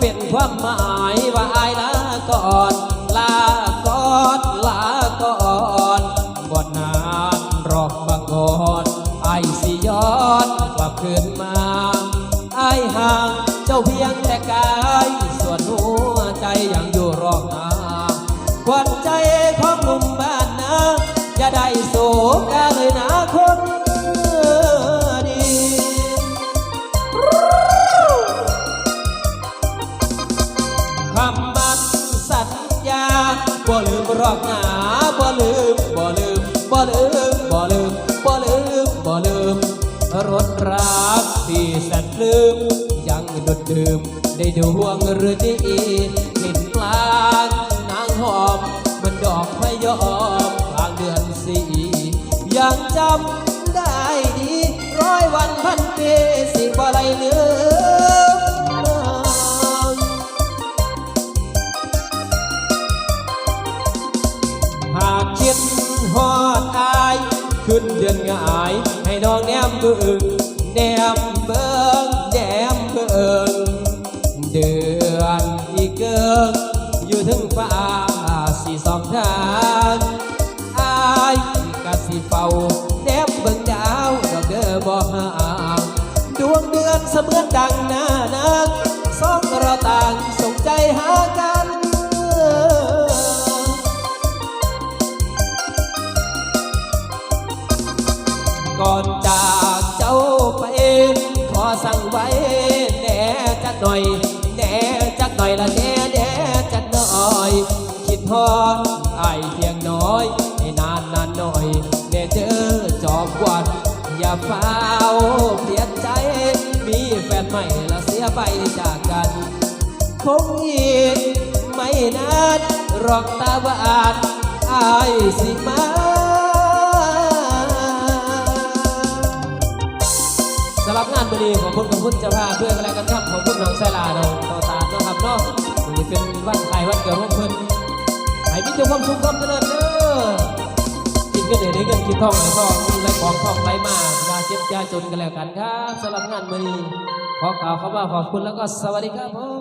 เป็นความหมายว่าอายลาก่อน ลาก่อนลาก่อนบ่นานรอบบังกอนอสิย้อนกลับคืนมาไอห่างเจ้าเพียงแต่กาย ส่วนหัวใจยังอยู่รอบนาควันใจของหนุ่มบ้านนาอย่าได้โศกา อกหนาบ่ลืมบ่ลืมบ่ลืมบ่ลืมบ่ลืมบ่ลืมรถรักที่แสนลืมยังดดดื่มได้ดวงหรือดีกลิ่นกลางนางหอมมันดอกพะยอมกลางเดือนสี่ยังจำได้ดีร้อยวันพันปีสิบ่ไรเลืม ขึ้นเดือนงาย ให้น้องแนมเบิ่งแนมเบิ่งแนมเบิ่งเดือนอีกเกิงอยู่ถึงฟ้าสี่สองทางอายกะสิเฝ้าแนมเบิ่งดาวดอกเด้อบ่ห่างดวงเดือนเสมือนดังนา จากเจ้าไป ขอสั่งไว้แหน่จักหน่อยแหน่จักหน่อยละแหน่แหน่จักหน่อย คิดทอดไอเพียงน้อยให้นานนานหน่อยแน่เจอจอมกวันอย่าเฝ้าเปลี่ยนใจ มีแฟนใหม่ละเสียไปจากกัน คงอีกไม่นานรอกตาบานอายสิมาำหรับงานบุรีของคุณของคุณเจะพาพเพื่อนกันแล้วกันครับของคุณน้องไซลาเราต่อตาลเนาะครับเนาะวันนี้เป็นวันไทยวันเกิดของเพิ่นให้มีแต่ความสุขความเจริญเด้อกินกันเดี๋ยวได้เงินกินทองไหลทองไหลของทองไหลมาอย่าเจ็บอย่าจนกันแล้วกันครับสำหรับงานบุรีขอกล่าวคำว่าขอบคุณแล้วก็สวัสดีครับผม